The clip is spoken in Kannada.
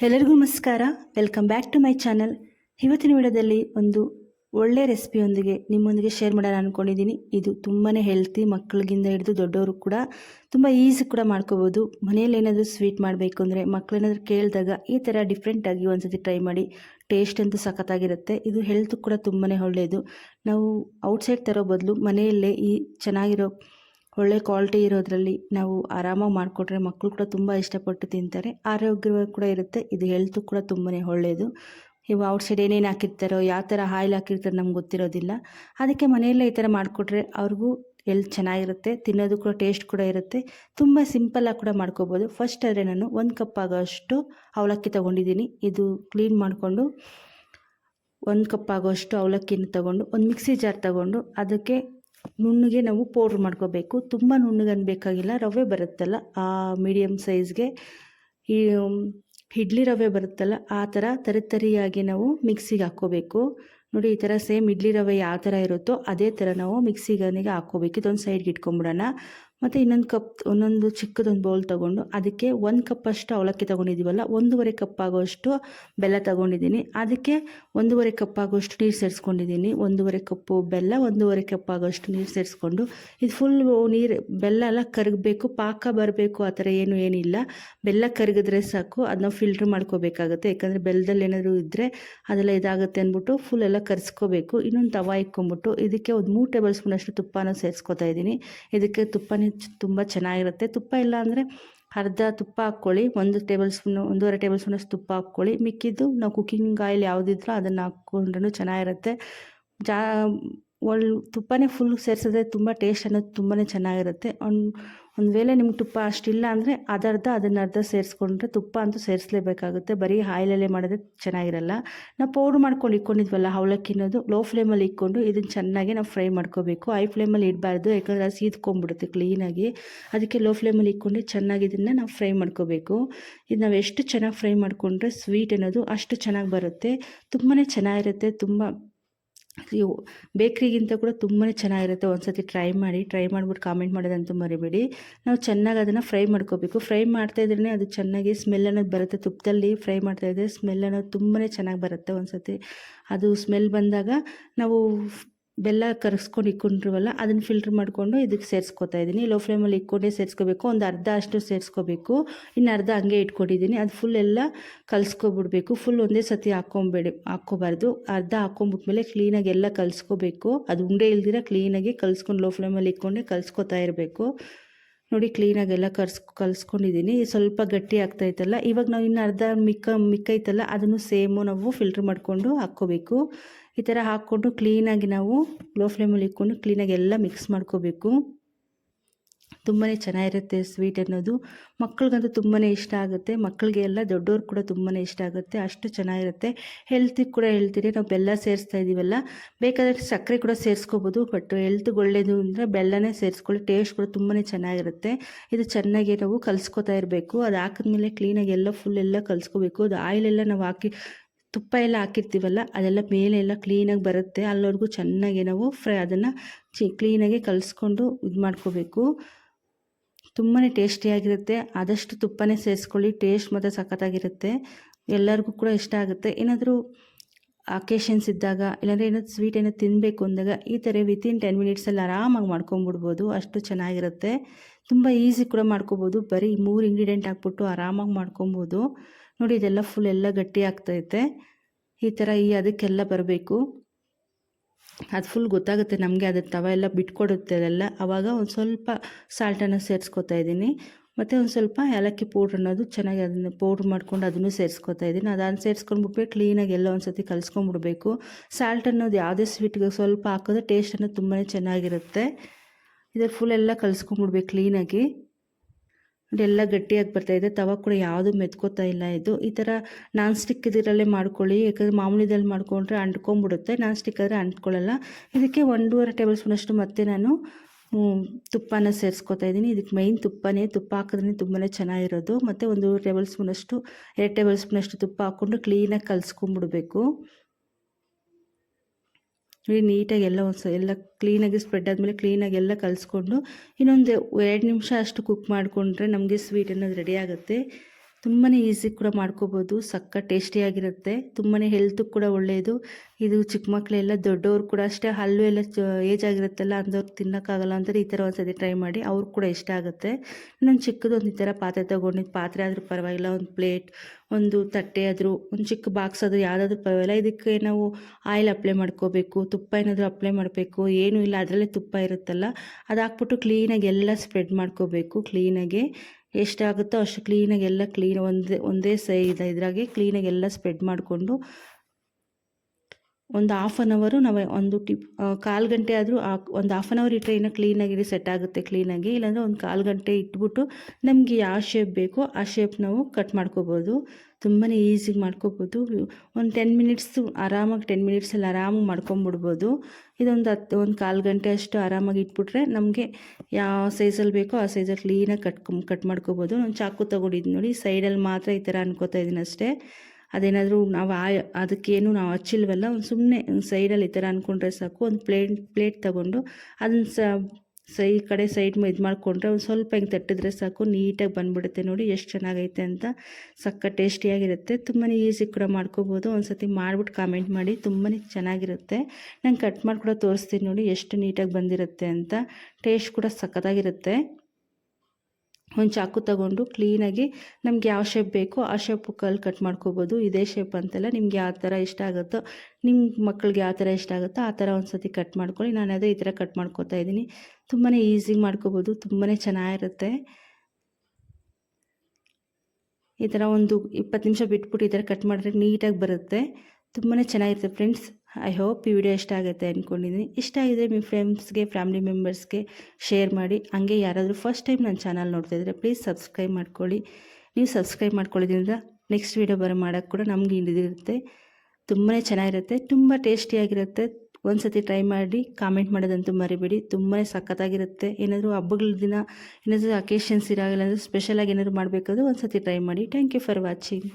ಎಲ್ಲರಿಗೂ ನಮಸ್ಕಾರ. Welcome back to my channel ಇವತ್ತಿನ ವಿಡಿಯೋದಲ್ಲಿ ಒಂದು ಒಳ್ಳೆ ರೆಸಿಪಿಯೊಂದಿಗೆ ನಿಮ್ಮೊಂದಿಗೆ ಶೇರ್ ಮಾಡೋಣ ಅಂದ್ಕೊಂಡಿದ್ದೀನಿ ಇದು ತುಂಬಾ ಹೆಲ್ತಿ ಮಕ್ಕಳಿಗಿಂದ ಹಿಡಿದು ದೊಡ್ಡವರು ಕೂಡ ತುಂಬ ಈಸಿ ಕೂಡ ಮಾಡ್ಕೋಬೋದು. ಮನೆಯಲ್ಲಿ ಏನಾದರೂ ಸ್ವೀಟ್ ಮಾಡಬೇಕು ಅಂದರೆ ಮಕ್ಕಳೇನಾದರೂ ಕೇಳಿದಾಗ ಈ ಥರ ಡಿಫ್ರೆಂಟಾಗಿ ಒಂದ್ಸತಿ ಟ್ರೈ ಮಾಡಿ ಟೇಸ್ಟ್ ಅಂತೂ ಸಖತ್ತಾಗಿರುತ್ತೆ. ಇದು ಹೆಲ್ತ್ ಕೂಡ ತುಂಬಾ ಒಳ್ಳೆಯದು. ನಾವು ಔಟ್ಸೈಡ್ ತರೋ ಬದಲು ಮನೆಯಲ್ಲೇ ಈ ಚೆನ್ನಾಗಿರೋ ಒಳ್ಳೆ ಕ್ವಾಲಿಟಿ ಇರೋದ್ರಲ್ಲಿ ನಾವು ಆರಾಮಾಗಿ ಮಾಡಿಕೊಟ್ರೆ ಮಕ್ಕಳು ಕೂಡ ತುಂಬ ಇಷ್ಟಪಟ್ಟು ತಿಂತಾರೆ. ಆರೋಗ್ಯವಾಗಿ ಕೂಡ ಇರುತ್ತೆ. ಇದು ಹೆಲ್ತು ಕೂಡ ತುಂಬಾ ಒಳ್ಳೆಯದು ಇವು ಔಟ್ಸೈಡ್ ಏನೇನು ಹಾಕಿರ್ತಾರೋ, ಯಾವ ಥರ ಆಯಿಲ್ ಹಾಕಿರ್ತಾರೋ ನಮ್ಗೆ ಗೊತ್ತಿರೋದಿಲ್ಲ. ಅದಕ್ಕೆ ಮನೆಯಲ್ಲೇ ಈ ಥರ ಮಾಡಿಕೊಟ್ರೆ ಅವ್ರಿಗೂ ಹೆಲ್ತ್ ಚೆನ್ನಾಗಿರುತ್ತೆ. ತಿನ್ನೋದು ಕೂಡ ಟೇಸ್ಟ್ ಕೂಡ ಇರುತ್ತೆ. ತುಂಬ ಸಿಂಪಲ್ಲಾಗಿ ಕೂಡ ಮಾಡ್ಕೋಬೋದು. ಫಸ್ಟ್ ಆದರೆ ನಾನು ಒಂದು ಕಪ್ ಆಗೋಷ್ಟು ಅವಲಕ್ಕಿ ತೊಗೊಂಡಿದ್ದೀನಿ. ಇದು ಕ್ಲೀನ್ ಮಾಡಿಕೊಂಡು ಒಂದು ಕಪ್ ಆಗೋಷ್ಟು ಅವಲಕ್ಕಿನ ತಗೊಂಡು, ಒಂದು ಮಿಕ್ಸಿ ಜಾರ್ ತಗೊಂಡು ಅದಕ್ಕೆ ನುಣ್ಣಗೆ ನಾವು ಪೌಡ್ರ್ ಮಾಡ್ಕೋಬೇಕು. ತುಂಬ ನುಣ್ಣಗೆ ಬೇಕಾಗಿಲ್ಲ ರವೆ ಬರುತ್ತಲ್ಲ ಆ ಮೀಡಿಯಮ್ ಸೈಜ್ಗೆ ಈ ಇಡ್ಲಿ ರವೆ ಬರುತ್ತಲ್ಲ ಆ ಥರ ತರಿ ತರಿಯಾಗಿ ನಾವು ಮಿಕ್ಸಿಗೆ ಹಾಕ್ಕೋಬೇಕು. ನೋಡಿ ಈ ಥರ ಸೇಮ್ ಇಡ್ಲಿ ರವೆ ಯಾವ ಥರ ಇರುತ್ತೋ ಅದೇ ಥರ ನಾವು ಮಿಕ್ಸಿಗನಿಗೆ ಹಾಕ್ಕೋಬೇಕು. ಇದೊಂದು ಸೈಡ್ಗೆ ಇಟ್ಕೊಂಬಿಡೋಣ ಮತ್ತು ಇನ್ನೊಂದು ಕಪ್, ಒಂದೊಂದು ಚಿಕ್ಕದೊಂದು ಬೌಲ್ ತೊಗೊಂಡು ಅದಕ್ಕೆ ಒಂದು ಕಪ್ಪಷ್ಟು ಅವಲಕ್ಕಿ ತೊಗೊಂಡಿದ್ದೀವಲ್ಲ, ಒಂದೂವರೆ ಕಪ್ ಆಗೋಷ್ಟು ಬೆಲ್ಲ ತೊಗೊಂಡಿದ್ದೀನಿ. ಅದಕ್ಕೆ ಒಂದೂವರೆ ಕಪ್ ಆಗೋಷ್ಟು ನೀರು ಸೇರಿಸ್ಕೊಂಡಿದ್ದೀನಿ. ಒಂದೂವರೆ ಕಪ್ಪು ಬೆಲ್ಲ, ಒಂದೂವರೆ ಕಪ್ ಆಗೋಷ್ಟು ನೀರು ಸೇರಿಸ್ಕೊಂಡು ಇದು ಫುಲ್ ನೀರು, ಬೆಲ್ಲ ಎಲ್ಲ ಕರಗಬೇಕು, ಪಾಕ ಬರಬೇಕು, ಆ ಥರ ಏನು ಏನಿಲ್ಲ. ಬೆಲ್ಲ ಕರಗಿದ್ರೆ ಸಾಕು ಅದನ್ನ ಫಿಲ್ಟ್ರ್ ಮಾಡ್ಕೋಬೇಕಾಗುತ್ತೆ. ಯಾಕಂದರೆ ಬೆಲ್ಲದಲ್ಲಿ ಏನಾದರೂ ಇದ್ದರೆ ಅದೆಲ್ಲ ಇದಾಗುತ್ತೆ ಅಂದ್ಬಿಟ್ಟು ಫುಲ್ ಎಲ್ಲ ಕರೆಸ್ಕೋಬೇಕು. ಇನ್ನೊಂದು ತವ ಇಕ್ಕೊಂಬಿಟ್ಟು ಇದಕ್ಕೆ ಒಂದು ಮೂರು ಟೇಬಲ್ ಸ್ಪೂನಷ್ಟು ತುಪ್ಪನ ಸೇರಿಸ್ಕೊತಾ ಇದ್ದೀನಿ. ಇದಕ್ಕೆ ತುಪ್ಪನೇ ತುಂಬ ಚೆನ್ನಾಗಿರುತ್ತೆ. ತುಪ್ಪ ಇಲ್ಲ ಅಂದರೆ ಅರ್ಧ ತುಪ್ಪ ಹಾಕ್ಕೊಳ್ಳಿ. ಒಂದು ಟೇಬಲ್ ಸ್ಪೂನು, ಒಂದೂವರೆ ಟೇಬಲ್ ಸ್ಪೂನಷ್ಟು ತುಪ್ಪ ಹಾಕ್ಕೊಳ್ಳಿ. ಮಿಕ್ಕಿದ್ದು ನಾವು ಕುಕ್ಕಿಂಗ್ ಆಯಿಲ್ ಯಾವುದಿದ್ರೂ ಅದನ್ನು ಹಾಕ್ಕೊಂಡ್ರೂ ಚೆನ್ನಾಗಿರುತ್ತೆ. ಜಾ ಒಳ್ಳೆ ತುಪ್ಪನೇ ಫುಲ್ ಸೇರಿಸಿದ್ರೆ ತುಂಬ ಟೇಸ್ಟ್ ಅನ್ನೋದು ತುಂಬಾ ಚೆನ್ನಾಗಿರುತ್ತೆ. ಒಂದು ಒಂದು ವೇಳೆ ನಿಮ್ಗೆ ತುಪ್ಪ ಅಷ್ಟಿಲ್ಲ ಅಂದರೆ ಅದರ್ಧ ಅದನ್ನ ಅರ್ಧ ಸೇರಿಸ್ಕೊಂಡ್ರೆ ತುಪ್ಪ ಅಂತೂ ಸೇರಿಸಲೇಬೇಕಾಗುತ್ತೆ. ಬರೀ ಆಯಿಲಲ್ಲೇ ಮಾಡಿದ್ರೆ ಚೆನ್ನಾಗಿರಲ್ಲ. ನಾವು ಪೌಡ್ರ್ ಮಾಡ್ಕೊಂಡು ಇಟ್ಕೊಂಡಿದ್ವಲ್ಲ ಅವಲಕ್ಕಿ ಅನ್ನೋದು ಲೋ ಫ್ಲೇಮಲ್ಲಿ ಇಟ್ಕೊಂಡು ಇದನ್ನು ಚೆನ್ನಾಗಿ ನಾವು ಫ್ರೈ ಮಾಡ್ಕೋಬೇಕು. ಹೈ ಫ್ಲೇಮಲ್ಲಿ ಇಡಬಾರ್ದು, ಯಾಕಂದರೆ ಅದು ಸೀದ್ಕೊಂಡ್ಬಿಡುತ್ತೆ ಕ್ಲೀನಾಗಿ ಅದಕ್ಕೆ ಲೋ ಫ್ಲೇಮಲ್ಲಿ ಇಟ್ಕೊಂಡು ಚೆನ್ನಾಗಿ ಇದನ್ನು ನಾವು ಫ್ರೈ ಮಾಡ್ಕೋಬೇಕು. ಇದು ನಾವು ಎಷ್ಟು ಚೆನ್ನಾಗಿ ಫ್ರೈ ಮಾಡಿಕೊಂಡ್ರೆ ಸ್ವೀಟ್ ಅನ್ನೋದು ಅಷ್ಟು ಚೆನ್ನಾಗಿ ಬರುತ್ತೆ. ತುಂಬಾ ಚೆನ್ನಾಗಿರುತ್ತೆ, ತುಂಬ ಬೇಕ್ರಿಗಿಂತ ಕೂಡ ತುಂಬಾ ಚೆನ್ನಾಗಿರುತ್ತೆ. ಒಂದ್ಸತಿ ಟ್ರೈ ಮಾಡಿ ಟ್ರೈ ಮಾಡಿಬಿಟ್ಟು ಕಾಮೆಂಟ್ ಮಾಡೋದಂತೂ ಮರಿಬೇಡಿ. ನಾವು ಚೆನ್ನಾಗಿ ಅದನ್ನು ಫ್ರೈ ಮಾಡ್ಕೋಬೇಕು. ಫ್ರೈ ಮಾಡ್ತಾ ಇದ್ರೇ ಅದು ಚೆನ್ನಾಗಿ ಸ್ಮೆಲ್ ಅನ್ನೋದು ಬರುತ್ತೆ. ತುಪ್ಪದಲ್ಲಿ ಫ್ರೈ ಮಾಡ್ತಾ ಇದ್ದರೆ ಸ್ಮೆಲ್ ಅನ್ನೋದು ತುಂಬಾ ಚೆನ್ನಾಗಿ ಬರುತ್ತೆ ಒಂದ್ಸತಿ. ಅದು ಸ್ಮೆಲ್ ಬಂದಾಗ ನಾವು ಬೆಲ್ಲ ಕರಗಿಸ್ಕೊಂಡು ಇಕ್ಕೊಂಡಿರುವಲ್ಲ, ಅದನ್ನು ಫಿಲ್ಟ್ರ್ ಮಾಡಿಕೊಂಡು ಇದಕ್ಕೆ ಸೇರಿಸ್ಕೊತಾ ಇದ್ದೀನಿ. ಲೋ ಫ್ಲೇಮಲ್ಲಿ ಇಟ್ಕೊಂಡೇ ಸೇರಿಸ್ಕೋಬೇಕು. ಒಂದು ಅರ್ಧ ಅಷ್ಟು ಸೇರಿಸ್ಕೋಬೇಕು. ಇನ್ನು ಅರ್ಧ ಹಂಗೆ ಇಟ್ಕೊಂಡಿದ್ದೀನಿ. ಅದು ಫುಲ್ ಎಲ್ಲ ಕಲಿಸ್ಕೊಬಿಡ್ಬೇಕು. ಫುಲ್ ಒಂದೇ ಸತಿ ಹಾಕ್ಕೊಂಬೇಡಿ, ಹಾಕ್ಕೋಬಾರ್ದು. ಅರ್ಧ ಹಾಕ್ಕೊಂಬಿಟ್ಮೇಲೆ ಕ್ಲೀನಾಗಿ ಎಲ್ಲ ಕಲಿಸ್ಕೋಬೇಕು. ಅದು ಉಂಡೆ ಇಲ್ದಿರ ಕ್ಲೀನಾಗಿ ಕಲಿಸ್ಕೊಂಡು ಲೋ ಫ್ಲೇಮಲ್ಲಿ ಇಟ್ಕೊಂಡೆ ಕಲಿಸ್ಕೊತಾ ಇರಬೇಕು. ನೋಡಿ ಕ್ಲೀನಾಗಿ ಎಲ್ಲ ಕರ್ಸ್ ಕಲಿಸ್ಕೊಂಡಿದ್ದೀನಿ ಸ್ವಲ್ಪ ಗಟ್ಟಿ ಆಗ್ತಾಯಿತ್ತಲ್ಲ ಇವಾಗ ನಾವು ಇನ್ನು ಅರ್ಧ ಮಿಕ್ಕ ಮಿಕ್ಕೈತಲ್ಲ ಅದನ್ನು ಸೇಮು ನಾವು ಫಿಲ್ಟ್ರ್ ಮಾಡಿಕೊಂಡು ಹಾಕ್ಕೋಬೇಕು. ಈ ಥರ ಹಾಕ್ಕೊಂಡು ಕ್ಲೀನಾಗಿ ನಾವು ಲೋ ಫ್ಲೇಮಲ್ಲಿ ಇಟ್ಕೊಂಡು ಕ್ಲೀನಾಗಿ ಎಲ್ಲ ಮಿಕ್ಸ್ ಮಾಡ್ಕೋಬೇಕು. ತುಂಬಾ ಚೆನ್ನಾಗಿರುತ್ತೆ ಸ್ವೀಟ್ ಅನ್ನೋದು. ಮಕ್ಕಳಿಗಂತೂ ತುಂಬಾ ಇಷ್ಟ ಆಗುತ್ತೆ. ಮಕ್ಕಳಿಗೆ ಎಲ್ಲ ದೊಡ್ಡವ್ರು ಕೂಡ ತುಂಬಾ ಇಷ್ಟ ಆಗುತ್ತೆ. ಅಷ್ಟು ಚೆನ್ನಾಗಿರುತ್ತೆ. ಹೆಲ್ತಿಗೆ ಕೂಡ ಹೇಳ್ತೀನಿ. ನಾವು ಬೆಲ್ಲ ಸೇರಿಸ್ತಾ ಇದ್ದೀವಲ್ಲ ಬೇಕಾದರೆ ಸಕ್ಕರೆ ಕೂಡ ಸೇರಿಸ್ಕೋಬೋದು ಬಟ್ ಹೆಲ್ತ್ಗೆ ಒಳ್ಳೆಯದು ಅಂದರೆ ಬೆಲ್ಲನೇ ಸೇರಿಸ್ಕೊಳ್ಳಿ. ಟೇಸ್ಟ್ ಕೂಡ ತುಂಬಾ ಚೆನ್ನಾಗಿರುತ್ತೆ. ಇದು ಚೆನ್ನಾಗಿ ನಾವು ಕಲಿಸ್ಕೋತಾ ಇರಬೇಕು. ಅದು ಹಾಕಿದ್ಮೇಲೆ ಕ್ಲೀನಾಗಿ ಎಲ್ಲ ಫುಲ್ ಎಲ್ಲ ಕಲಿಸ್ಕೋಬೇಕು. ಅದು ಆಯಿಲೆಲ್ಲ ನಾವು ಹಾಕಿ, ತುಪ್ಪ ಎಲ್ಲ ಹಾಕಿರ್ತೀವಲ್ಲ, ಅದೆಲ್ಲ ಮೇಲೆ ಎಲ್ಲ ಕ್ಲೀನಾಗಿ ಬರುತ್ತೆ. ಅಲ್ಲಿವರೆಗೂ ಚೆನ್ನಾಗಿ ನಾವು ಫ್ರೈ ಅದನ್ನು ಚಿ ಕ್ಲೀನಾಗಿ ಕಲಿಸ್ಕೊಂಡು ಇದು ಮಾಡ್ಕೋಬೇಕು ತುಂಬಾ ಟೇಸ್ಟಿಯಾಗಿರುತ್ತೆ ಆದಷ್ಟು ತುಪ್ಪನೇ ಸೇರಿಸ್ಕೊಳ್ಳಿ. ಟೇಸ್ಟ್ ಮತ್ತು ಸಖತ್ತಾಗಿರುತ್ತೆ. ಎಲ್ಲರಿಗೂ ಕೂಡ ಇಷ್ಟ ಆಗುತ್ತೆ. ಏನಾದರೂ ಅಕೇಶನ್ಸ್ ಇದ್ದಾಗ, ಇಲ್ಲಾಂದರೆ ಏನಾದ್ರು ಸ್ವೀಟ್ ಏನೋ ತಿನ್ನಬೇಕು ಅಂದಾಗ, ಈ ಥರ ವಿತಿನ್ ಟೆನ್ ಮಿನಿಟ್ಸಲ್ಲಿ ಆರಾಮಾಗಿ ಮಾಡ್ಕೊಂಬಿಡ್ಬೋದು. ಅಷ್ಟು ಚೆನ್ನಾಗಿರುತ್ತೆ. ತುಂಬ ಈಸಿ ಕೂಡ ಮಾಡ್ಕೊಬೋದು. ಬರೀ ಮೂರು ಇಂಗ್ರೀಡಿಯೆಂಟ್ ಹಾಕ್ಬಿಟ್ಟು ಆರಾಮಾಗಿ ಮಾಡ್ಕೊಬೋದು. ನೋಡಿ, ಇದೆಲ್ಲ ಫುಲ್ ಎಲ್ಲ ಗಟ್ಟಿ ಆಗ್ತೈತೆ ಈ ಥರ ಈ ಅದಕ್ಕೆಲ್ಲ ಬರಬೇಕು. ಅದು ಫುಲ್ ಗೊತ್ತಾಗುತ್ತೆ ನಮಗೆ ಅದು ತವ ಎಲ್ಲ ಬಿಟ್ಕೊಡುತ್ತೆ ಅದೆಲ್ಲ. ಆವಾಗ ಒಂದು ಸ್ವಲ್ಪ ಸಾಲ್ಟನ್ನು ಸೇರಿಸ್ಕೊತಾ ಇದ್ದೀನಿ. ಮತ್ತು ಒಂದು ಸ್ವಲ್ಪ ಏಲಕ್ಕಿ ಪೌಡ್ರ್ ಅನ್ನೋದು ಚೆನ್ನಾಗಿ ಅದನ್ನು ಪೌಡ್ರ್ ಮಾಡ್ಕೊಂಡು ಅದನ್ನು ಸೇರಿಸ್ಕೊತಾ ಇದ್ದೀನಿ. ಅದನ್ನು ಸೇರಿಸ್ಕೊಂಡ್ಬಿಟ್ರೆ ಕ್ಲೀನಾಗಿ ಎಲ್ಲ ಒಂದು ಸತಿ ಕಲಿಸ್ಕೊಂಡ್ಬಿಡ್ಬೇಕು. ಸಾಲ್ಟ್ ಅನ್ನೋದು ಯಾವುದೇ ಸ್ವೀಟ್ಗೆ ಸ್ವಲ್ಪ ಹಾಕಿದ್ರೆ ಟೇಸ್ಟ್ ಅನ್ನೋದು ತುಂಬಾ ಚೆನ್ನಾಗಿರುತ್ತೆ. ಇದು ಫುಲ್ ಎಲ್ಲ ಕಲಿಸ್ಕೊಂಡ್ಬಿಡ್ಬೇಕು ಕ್ಲೀನಾಗಿ ಎಲ್ಲ ಗಟ್ಟಿಯಾಗಿ ಇದೆ. ತವ ಕೂಡ ಯಾವುದು ಮೆತ್ಕೋತಾ ಇಲ್ಲ ಇದು. ಈ ಥರ ನಾನ್ ಸ್ಟಿಕ್ ಇದರಲ್ಲೇ ಮಾಡ್ಕೊಳ್ಳಿ. ಯಾಕಂದರೆ ಮಾಮೂಲಿದಲ್ಲಿ ಮಾಡ್ಕೊಂಡ್ರೆ ಅಂಟ್ಕೊಂಬಿಡುತ್ತೆ ನಾನ್ ಸ್ಟಿಕ್ ಆದರೆ ಅಂಟ್ಕೊಳ್ಳಲ್ಲ. ಇದಕ್ಕೆ ಒಂದೂವರೆ ಟೇಬಲ್ ಸ್ಪೂನಷ್ಟು ಮತ್ತೆ ನಾನು ತುಪ್ಪನ ಸೇರಿಸ್ಕೊತಾ ಇದ್ದೀನಿ. ಇದಕ್ಕೆ ಮೈನ್ ತುಪ್ಪನೇ, ತುಪ್ಪ ಹಾಕಿದ್ರೆ ತುಂಬಾ ಚೆನ್ನಾಗಿರೋದು. ಮತ್ತು ಒಂದು ಟೇಬಲ್ ಸ್ಪೂನಷ್ಟು ಎರಡು ಟೇಬಲ್ ಸ್ಪೂನಷ್ಟು ತುಪ್ಪ ಹಾಕ್ಕೊಂಡು ಕ್ಲೀನಾಗಿ ಕಲಿಸ್ಕೊಂಡ್ಬಿಡ್ಬೇಕು. ನೋಡಿ ನೀಟಾಗಿ ಎಲ್ಲ ಒಂದು ಎಲ್ಲ ಕ್ಲೀನಾಗಿ ಸ್ಪ್ರೆಡ್ ಆದಮೇಲೆ ಕ್ಲೀನಾಗಿ ಎಲ್ಲ ಕಲಿಸ್ಕೊಂಡು ಇನ್ನೊಂದು ಎರಡು ನಿಮಿಷ ಅಷ್ಟು ಕುಕ್ ಮಾಡಿಕೊಂಡ್ರೆ ನಮಗೆ ಸ್ವೀಟ್ ಅನ್ನೋದು ರೆಡಿ ಆಗುತ್ತೆ. ತುಂಬಾ ಈಸಿ ಕೂಡ ಮಾಡ್ಕೋಬೋದು ಸಕ್ಕ ಟೇಸ್ಟಿಯಾಗಿರುತ್ತೆ ತುಂಬಾ ಹೆಲ್ತ್ ಕೂಡ ಒಳ್ಳೆಯದು ಇದು ಚಿಕ್ಕ ಮಕ್ಕಳೆಲ್ಲ ದೊಡ್ಡವ್ರು ಕೂಡ ಅಷ್ಟೇ, ಹಲ್ಲು ಎಲ್ಲ ಏಜ್ ಆಗಿರುತ್ತಲ್ಲ ಅಂದವ್ರು ತಿನ್ನೋಕ್ಕಾಗಲ್ಲ ಅಂದರೆ ಈ ಥರ ಒಂದ್ಸತಿ ಟ್ರೈ ಮಾಡಿ, ಅವ್ರಿಗೆ ಕೂಡ ಇಷ್ಟ ಆಗುತ್ತೆ. ನಾನು ಚಿಕ್ಕದು ಒಂದು ಈ ಥರ ಪಾತ್ರೆ ತೊಗೊಂಡಿದ್ದು ಪಾತ್ರೆ ಆದರೂ ಪರವಾಗಿಲ್ಲ, ಒಂದು ಪ್ಲೇಟ್ ಒಂದು ತಟ್ಟೆ ಆದರೂ, ಒಂದು ಚಿಕ್ಕ ಬಾಕ್ಸ್ ಆದರೂ ಯಾವುದಾದ್ರೂ ಪರವಾಗಿಲ್ಲ. ಇದಕ್ಕೆ ನಾವು ಆಯಿಲ್ ಅಪ್ಲೈ ಮಾಡ್ಕೋಬೇಕು, ತುಪ್ಪ ಏನಾದರೂ ಅಪ್ಲೈ ಮಾಡಬೇಕು, ಏನೂ ಇಲ್ಲ, ಅದರಲ್ಲೇ ತುಪ್ಪ ಇರುತ್ತಲ್ಲ ಅದು ಹಾಕ್ಬಿಟ್ಟು ಕ್ಲೀನಾಗಿ ಎಲ್ಲ ಸ್ಪ್ರೆಡ್ ಮಾಡ್ಕೋಬೇಕು ಕ್ಲೀನಾಗಿ ಎಷ್ಟಾಗುತ್ತೋ ಅಷ್ಟು ಕ್ಲೀನಾಗಿ ಎಲ್ಲ ಕ್ಲೀನ್ ಒಂದೇ ಒಂದೇ ಸೈ ಇದ್ರಾಗೆ ಕ್ಲೀನಾಗಿ ಎಲ್ಲ ಸ್ಪ್ರೆಡ್ ಮಾಡಿಕೊಂಡು ಒಂದು ಹಾಫ್ ಆನ್ ಅವರು ನಾವು ಒಂದು ಟಿಪ್ ಕಾಲು ಗಂಟೆ ಆದರೂ ಒಂದು ಹಾಫ್ ಆನ್ ಅವರ್ ಇಟ್ಟರೆ ಏನೋ ಕ್ಲೀನಾಗಿ ಸೆಟ್ ಆಗುತ್ತೆ ಕ್ಲೀನಾಗಿ ಇಲ್ಲಾಂದರೆ ಒಂದು ಕಾಲು ಗಂಟೆ ಇಟ್ಬಿಟ್ಟು ನಮಗೆ ಯಾವ ಶೇಪ್ ಬೇಕೋ ಆ ಶೇಪ್ ನಾವು ಕಟ್ ಮಾಡ್ಕೋಬೋದು. ತುಂಬಾ ಈಸಿಗೆ ಮಾಡ್ಕೋಬೋದು. ಒಂದು ಟೆನ್ ಮಿನಿಟ್ಸು ಆರಾಮಾಗಿ ಟೆನ್ ಮಿನಿಟ್ಸಲ್ಲಿ ಆರಾಮಾಗಿ ಮಾಡ್ಕೊಂಬಿಡ್ಬೋದು. ಇದೊಂದು ಹತ್ತು ಒಂದು ಕಾಲು ಗಂಟೆ ಅಷ್ಟು ಆರಾಮಾಗಿ ಇಟ್ಬಿಟ್ರೆ ನಮಗೆ ಯಾವ ಸೈಜಲ್ಲಿ ಬೇಕೋ ಆ ಸೈಜಲ್ಲಿ ಕ್ಲೀನಾಗಿ ಕಟ್ಕೊ ಕಟ್ ಮಾಡ್ಕೋಬೋದು. ನಾನು ಚಾಕು ತೊಗೊಂಡಿದ್ದು ನೋಡಿ ಸೈಡಲ್ಲಿ ಮಾತ್ರ ಈ ಥರ ಅನ್ಕೋತಾ ಇದ್ದೀನಿ ಅಷ್ಟೇ. ಅದೇನಾದರೂ ನಾವು ಆ, ಅದಕ್ಕೇನು ನಾವು ಹಚ್ಚಿಲ್ವಲ್ಲ, ಒಂದು ಸುಮ್ಮನೆ ಸೈಡಲ್ಲಿ ಈ ಥರ ಅಂದ್ಕೊಂಡ್ರೆ ಸಾಕು. ಒಂದು ಪ್ಲೇಟ್ ಪ್ಲೇಟ್ ತಗೊಂಡು ಅದನ್ನ ಸ, ಸೈ ಕಡೆ ಸೈಡ್ ಇದು ಮಾಡಿಕೊಂಡ್ರೆ ಒಂದು ಸ್ವಲ್ಪ ಹಿಂಗೆ ತಟ್ಟಿದ್ರೆ ಸಾಕು. ನೀಟಾಗಿ ಬಂದುಬಿಡುತ್ತೆ ನೋಡಿ ಎಷ್ಟು ಚೆನ್ನಾಗೈತೆ ಅಂತ. ಸಕ್ಕ ಟೇಸ್ಟಿಯಾಗಿರುತ್ತೆ ತುಂಬಾ ಈಸಿ ಕೂಡ ಮಾಡ್ಕೋಬೋದು. ಒಂದು ಸತಿ ಮಾಡಿಬಿಟ್ಟು ಕಾಮೆಂಟ್ ಮಾಡಿ. ತುಂಬಾ ಚೆನ್ನಾಗಿರುತ್ತೆ. ನಾನು ಕಟ್ ಮಾಡಿ ಕೂಡ ತೋರಿಸ್ತೀನಿ ನೋಡಿ ಎಷ್ಟು ನೀಟಾಗಿ ಬಂದಿರುತ್ತೆ ಅಂತ. ಟೇಸ್ಟ್ ಕೂಡ ಸಖತ್ತಾಗಿರುತ್ತೆ ಒಂದು ಚಾಕು ತಗೊಂಡು ಕ್ಲೀನಾಗಿ ನಮ್ಗೆ ಯಾವ ಶೇಪ್ ಬೇಕೋ ಆ ಶೇಪ್ ಕಲ್ಲು ಕಟ್ ಮಾಡ್ಕೋಬೋದು. ಇದೇ ಶೇಪ್ ಅಂತೆಲ್ಲ ನಿಮ್ಗೆ ಯಾವ ಥರ ಇಷ್ಟ ಆಗುತ್ತೋ ನಿಮ್ಮ ಮಕ್ಕಳಿಗೆ ಯಾವ ಥರ ಇಷ್ಟ ಆಗುತ್ತೋ ಆ ಥರ ಒಂದು ಸತಿ ಕಟ್ ಮಾಡ್ಕೊಳ್ಳಿ. ನಾನು ಅದೇ ಈ ಥರ ಕಟ್ ಮಾಡ್ಕೋತಾ ಇದ್ದೀನಿ. ತುಂಬಾ ಈಸಿಗೆ ಮಾಡ್ಕೋಬೋದು. ತುಂಬಾ ಚೆನ್ನಾಗಿರುತ್ತೆ. ಈ ಥರ ಒಂದು ಇಪ್ಪತ್ತು ನಿಮಿಷ ಬಿಟ್ಬಿಟ್ಟು ಈ ಥರ ಕಟ್ ಮಾಡಿದ್ರೆ ನೀಟಾಗಿ ಬರುತ್ತೆ. ತುಂಬಾ ಚೆನ್ನಾಗಿರುತ್ತೆ. ಫ್ರೆಂಡ್ಸ್ ಐ ಹೋಪ್ ಈ ವಿಡಿಯೋ ಇಷ್ಟ ಆಗುತ್ತೆ ಅಂದ್ಕೊಂಡಿದ್ದೀನಿ ಇಷ್ಟ ಆಗಿದ್ರೆ ನಿಮ್ಮ ಫ್ರೆಂಡ್ಸ್ಗೆ ಫ್ಯಾಮಿಲಿ ಮೆಂಬರ್ಸ್ಗೆ ಶೇರ್ ಮಾಡಿ. ಹಂಗೆ ಯಾರಾದರೂ ಫಸ್ಟ್ ಟೈಮ್ ನನ್ನ ಚಾನಲ್ ನೋಡ್ತಾ ಇದ್ದರೆ ಪ್ಲೀಸ್ ಸಬ್ಸ್ಕ್ರೈಬ್ ಮಾಡ್ಕೊಳ್ಳಿ. ನೀವು ಸಬ್ಸ್ಕ್ರೈಬ್ ಮಾಡ್ಕೊಳ್ಳೋದ್ರಿಂದ ನೆಕ್ಸ್ಟ್ ವೀಡಿಯೋ ಬರೋ ಮಾಡೋಕ್ಕೆ ಕೂಡ ನಮಗೆ ಹಿಡಿದಿರುತ್ತೆ. ತುಂಬಾ ಚೆನ್ನಾಗಿರುತ್ತೆ, ತುಂಬ ಟೇಸ್ಟಿಯಾಗಿರುತ್ತೆ ಒಂದು ಸತಿ ಟ್ರೈ ಮಾಡಿ ಕಾಮೆಂಟ್ ಮಾಡೋದಂತೂ ಮರಿಬೇಡಿ. ತುಂಬಾ ಸಖತ್ತಾಗಿರುತ್ತೆ. ಏನಾದರೂ ಹಬ್ಬಗಳ ದಿನ ಏನಾದರೂ ಅಕೇಶನ್ಸ್ ಇರೋಲ್ಲ ಅಂದರೆ ಸ್ಪೆಷಲಾಗಿ ಏನಾದರೂ ಮಾಡಬೇಕಾದ್ರೂ ಒಂದು ಸತಿ ಟ್ರೈ ಮಾಡಿ. Thank you for watching